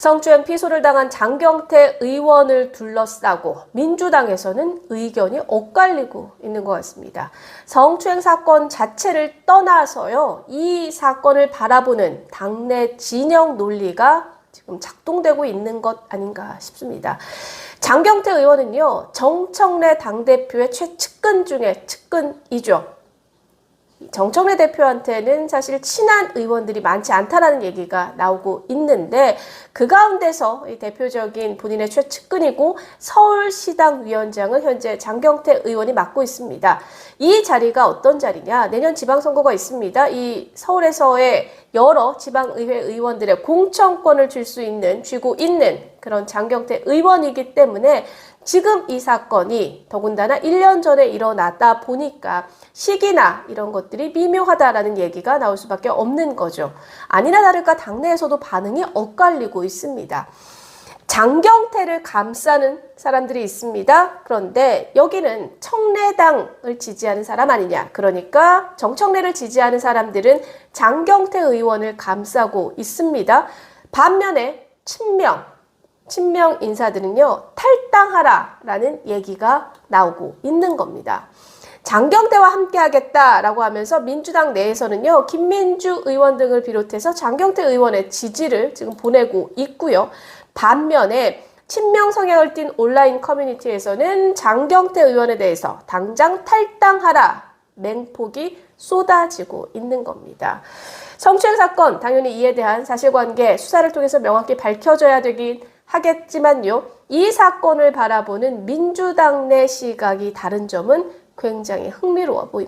성추행 피소를 당한 장경태 의원을 둘러싸고 민주당에서는 의견이 엇갈리고 있는 것 같습니다. 성추행 사건 자체를 떠나서요, 이 사건을 바라보는 당내 진영 논리가 지금 작동되고 있는 것 아닌가 싶습니다. 장경태 의원은요, 정청래 당대표의 최측근 중에 측근이죠. 정청래 대표한테는 사실 친한 의원들이 많지 않다라는 얘기가 나오고 있는데 그 가운데서 이 대표적인 본인의 최측근이고 서울시당 위원장을 현재 장경태 의원이 맡고 있습니다. 이 자리가 어떤 자리냐? 내년 지방선거가 있습니다. 이 서울에서의 여러 지방의회 의원들의 공천권을 줄 수 있는 쥐고 있는 그런 장경태 의원이기 때문에 지금 이 사건이 더군다나 1년 전에 일어났다 보니까 시기나 이런 것들이 미묘하다라는 얘기가 나올 수밖에 없는 거죠. 아니나 다를까 당내에서도 반응이 엇갈리고 있습니다. 장경태를 감싸는 사람들이 있습니다. 그런데 여기는 청래당을 지지하는 사람 아니냐. 그러니까 정청래를 지지하는 사람들은 장경태 의원을 감싸고 있습니다. 반면에 친명, 친명 인사들은요, 탈당하라 라는 얘기가 나오고 있는 겁니다. 장경태와 함께 하겠다라고 하면서 민주당 내에서는요, 김민주 의원 등을 비롯해서 장경태 의원의 지지를 지금 보내고 있고요. 반면에 친명 성향을 띤 온라인 커뮤니티에서는 장경태 의원에 대해서 당장 탈당하라 맹폭이 쏟아지고 있는 겁니다. 성추행 사건 당연히 이에 대한 사실관계 수사를 통해서 명확히 밝혀져야 되긴 하겠지만요. 이 사건을 바라보는 민주당 내 시각이 다른 점은 굉장히 흥미로워 보입니다.